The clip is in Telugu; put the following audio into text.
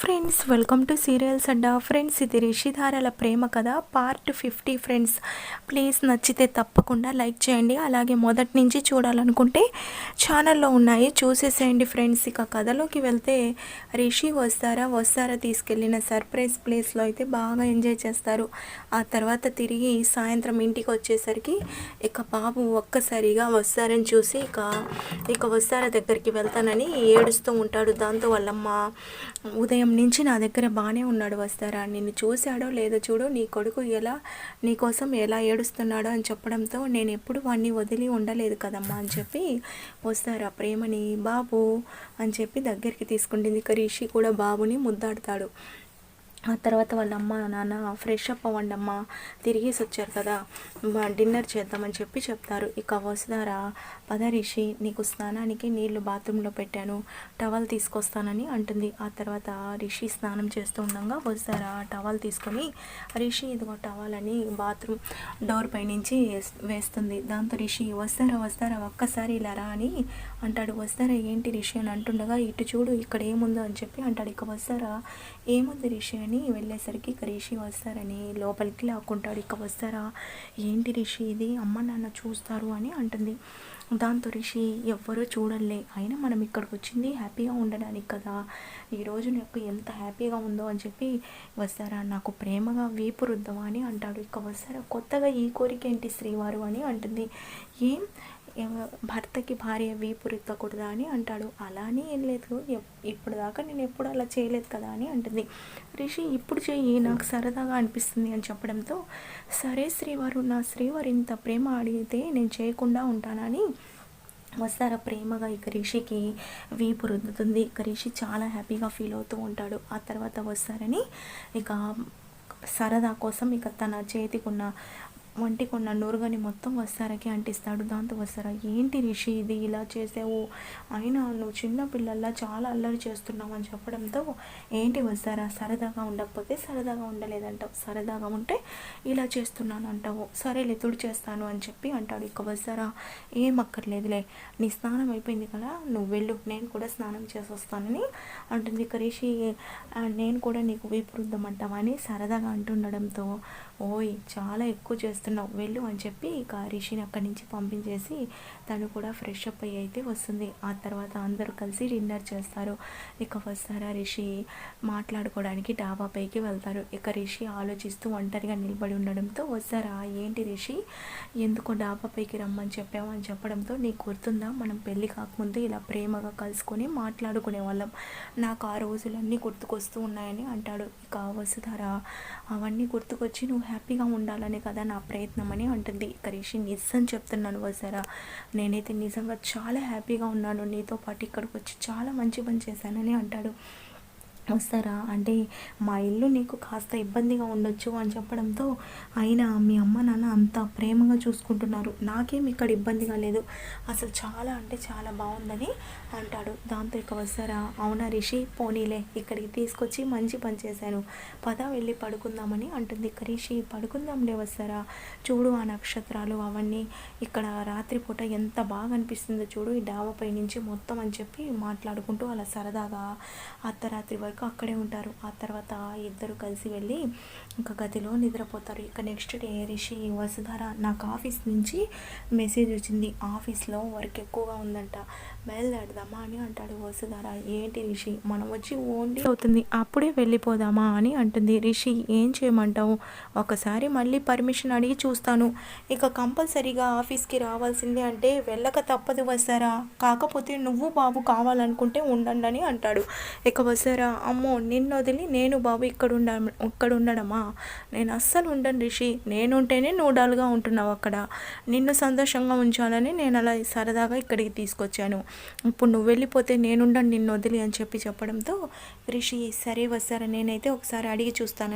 Friends welcome to serials Adda friends ఇది రిషిధారల ప్రేమ కథ పార్ట్ ఫిఫ్టీ ఫ్రెండ్స్ ప్లీజ్ నచ్చితే తప్పకుండా లైక్ చేయండి. అలాగే మొదటి నుంచి చూడాలనుకుంటే ఛానల్లో ఉన్నాయి. చూసేసేయండి ఫ్రెండ్స్ ఇక కథలోకి వెళ్తే రిషి వస్తారా? వస్తారా తీసుకెళ్ళిన సర్ప్రైజ్ ప్లేస్లో అయితే బాగా ఎంజాయ్ చేస్తారు. ఆ తర్వాత తిరిగి సాయంత్రం ఇంటికి వచ్చేసరికి ఇక బాబు ఒక్కసారిగా వస్తారని చూసి ఇక ఇక వస్తారా దగ్గరికి వెళ్తానని ఏడుస్తూ ఉంటాడు. దాంతో వాళ్ళమ్మ ఉదయం నుంచి నా దగ్గర బాగానే ఉన్నాడు వస్తారా? నిన్ను చూశాడో లేదో చూడు నీ కొడుకు ఎలా నీ కోసం ఎలా ఏడుస్తున్నాడో అని చెప్పడంతో నేను ఎప్పుడు వాడిని వదిలి ఉండలేదు కదమ్మా అని చెప్పి వస్తారా ప్రేమని బాబు? అని చెప్పి దగ్గరికి తీసుకుంటుంది. ఇక రిషి కూడా బాబుని ముద్దాడతాడు. ఆ తర్వాత వాళ్ళ అమ్మ నాన్న ఫ్రెష్ అప్ అవ్వండి అమ్మ తిరిగేసి వచ్చారు కదా డిన్నర్ చేద్దామని చెప్పి చెప్తారు. ఇక వసుధారా పదరిషి నీకు స్నానానికి నీళ్ళు బాత్రూంలో పెట్టాను టవల్ తీసుకొస్తానని అంటుంది. ఆ తర్వాత రిషి స్నానం చేస్తూ ఉండగా వసుధారా టవల్ తీసుకొని రిషి ఇదిగో టవల్ అని బాత్రూమ్ డోర్ పైనుంచి వేస్- వేస్తుంది. దాంతో రిషి వస్తారా వస్తారా ఒక్కసారి ఇలా రా అని అంటాడు. వస్తారా ఏంటి రిషి అని అంటుండగా ఇటు చూడు ఇక్కడ ఏముందో అని చెప్పి అంటాడు. ఇక వస్తారా ఏముంది రిషి అని వెళ్ళేసరికి ఇక రిషి వస్తారని లోపలికి లాక్కుంటాడు. ఇక వస్తారా? ఏంటి రిషి ఇది? అమ్మ నాన్న చూస్తారు అని అంటుంది. దాంతో రిషి ఎవ్వరూ చూడలే. అయినా మనం ఇక్కడికి వచ్చింది హ్యాపీగా ఉండడానికి కదా. ఈరోజు నాకు ఎంత హ్యాపీగా ఉందో అని చెప్పి వస్తారా? నాకు ప్రేమగా వీపు రుద్దమా అని అంటాడు. ఇక వస్తారా? కొత్తగా ఈ కోరిక ఏంటి శ్రీవారు అని అంటుంది. ఏం? భర్తకి భార్య వీపు రుద్దకూడదా అని అంటాడు. అలానే ఏం లేదు. ఇప్పుడు దాకా నేను ఎప్పుడు అలా చేయలేదు కదా అని అంటుంది. రిషి ఇప్పుడు చెయ్యి. నాకు సరదాగా అనిపిస్తుంది అని చెప్పడంతో సరే శ్రీవారు నా శ్రీవారు ఇంత ప్రేమ అడిగితే నేను చేయకుండా ఉంటానని వస్తారా ప్రేమగా? ఇక రిషికి వీపు రుద్దుతుంది. ఇక రిషి చాలా హ్యాపీగా ఫీల్ అవుతూ ఉంటాడు. ఆ తర్వాత వస్తారని ఇక సరదా కోసం ఇక తన చేతికున్న వంటికున్న నూరుగని మొత్తం వస్తారకి అంటిస్తాడు. దాంతో వస్తారా? ఏంటి రిషి ఇది ఇలా చేసావు? అయినా నువ్వు చిన్న పిల్లల్లా చాలా అల్లరి చేస్తున్నావు అని చెప్పడంతో ఏంటి వస్తారా? సరదాగా ఉండకపోతే సరదాగా ఉండలేదంటావు. సరదాగా ఉంటే ఇలా చేస్తున్నాను అంటావు సరేలే తుడి చేస్తాను అని చెప్పి అంటాడు. ఇక వస్తారా? ఏం అక్కర్లేదులే. నీ స్నానం అయిపోయింది కదా నువ్వు వెళ్ళు. నేను కూడా స్నానం చేసి వస్తానని అంటుంది. ఇక రిషి నేను కూడా నీకు వీపు రుద్దమంటావా అని సరదాగా అంటుండడంతో ఓయ్ చాలా ఎక్కువ చేస్తాను చేస్తున్నావు వెళ్ళు అని చెప్పి ఇక రిషిని అక్కడి నుంచి పంపించేసి తను కూడా ఫ్రెష్ అప్ అయ్యి అయితే వస్తుంది. ఆ తర్వాత అందరూ కలిసి డిన్నర్ చేస్తారు. ఇక వస్తారా రిషి? మాట్లాడుకోవడానికి డాబా పైకి వెళ్తారు. ఇక రిషి ఆలోచిస్తూ ఒంటరిగా నిలబడి ఉండడంతో వస్తారా? ఏంటి రిషి? ఎందుకో డాబా పైకి రమ్మని చెప్పావు? అని చెప్పడంతో నీకు గుర్తుందా? మనం పెళ్ళి కాకముందు ఇలా ప్రేమగా కలుసుకొని మాట్లాడుకునే వాళ్ళం. నాకు ఆ రోజులన్నీ గుర్తుకొస్తూ ఉన్నాయని అంటాడు. ఇక వసుధారా అవన్నీ గుర్తుకొచ్చి నువ్వు హ్యాపీగా ఉండాలని కదా నా ప్రయత్నం అని అంటుంది. ఇక రిషి నిజం చెప్తున్నాను వసారా. నేనైతే నిజంగా చాలా హ్యాపీగా ఉన్నాను. నీతో పాటు ఇక్కడికి వచ్చి చాలా మంచి పని చేశానని అంటాడు. వస్తారా? అంటే మా ఇల్లు నీకు కాస్త ఇబ్బందిగా ఉండొచ్చు అని చెప్పడంతో అయినా మీ అమ్మ నాన్న అంత ప్రేమగా చూసుకుంటున్నారు. నాకేం ఇక్కడ ఇబ్బందిగా లేదు. అసలు చాలా అంటే చాలా బాగుందని అంటాడు. దాంతో ఇక వస్తారా? అవునా రిషి? పోనీలే ఇక్కడికి తీసుకొచ్చి మంచి పని చేశాను. పద వెళ్ళి పడుకుందామని అంటుంది. ఇక రిషి పడుకుందాంలే వస్తారా? చూడు ఆ నక్షత్రాలు అవన్నీ. ఇక్కడ రాత్రిపూట ఎంత బాగా అనిపిస్తుందో చూడు. ఈ డాబాపై నుంచి మొత్తం అని చెప్పి మాట్లాడుకుంటూ అలా సరదాగా అర్ధరాత్రి వరకు అక్కడే ఉంటారు. ఆ తర్వాత ఇద్దరు కలిసి వెళ్ళి ఇంకా గదిలో నిద్రపోతారు. ఇక నెక్స్ట్ డే రిషి వసుధార నాకు ఆఫీస్ నుంచి మెసేజ్ వచ్చింది. ఆఫీస్లో వర్క్ ఎక్కువగా ఉందంట. బయలుదేరదామా అని అంటాడు వసుధార. ఏంటి రిషి? మనం వచ్చి ఓన్లీ అవుతుంది. అప్పుడే వెళ్ళిపోదామా అని అంటుంది. రిషి ఏం చేయమంటావు? ఒకసారి మళ్ళీ పర్మిషన్ అడిగి చూస్తాను. ఇక కంపల్సరీగా ఆఫీస్కి రావాల్సిందే అంటే వెళ్ళక తప్పదు వస్తారా కాకపోతే నువ్వు బాబు కావాలనుకుంటే ఉండండి అని అంటాడు. ఇక వస్తారా అమ్మో నిన్ను వదిలి నేను బాబు ఇక్కడ ఉండ ఇక్కడ ఉండడమా నేను అస్సలు ఉండను రిషి. నేనుంటేనే నువ్వు డల్గా ఉంటున్నావు అక్కడ. నిన్ను సంతోషంగా ఉంచాలని నేను అలా సరదాగా ఇక్కడికి తీసుకొచ్చాను. ఇప్పుడు నువ్వు వెళ్ళిపోతే నేనుండను నిన్ను వదిలి అని చెప్పి చెప్పడంతో రిషి సరే వస్తారా? నేనైతే ఒకసారి అడిగి చూస్తాను.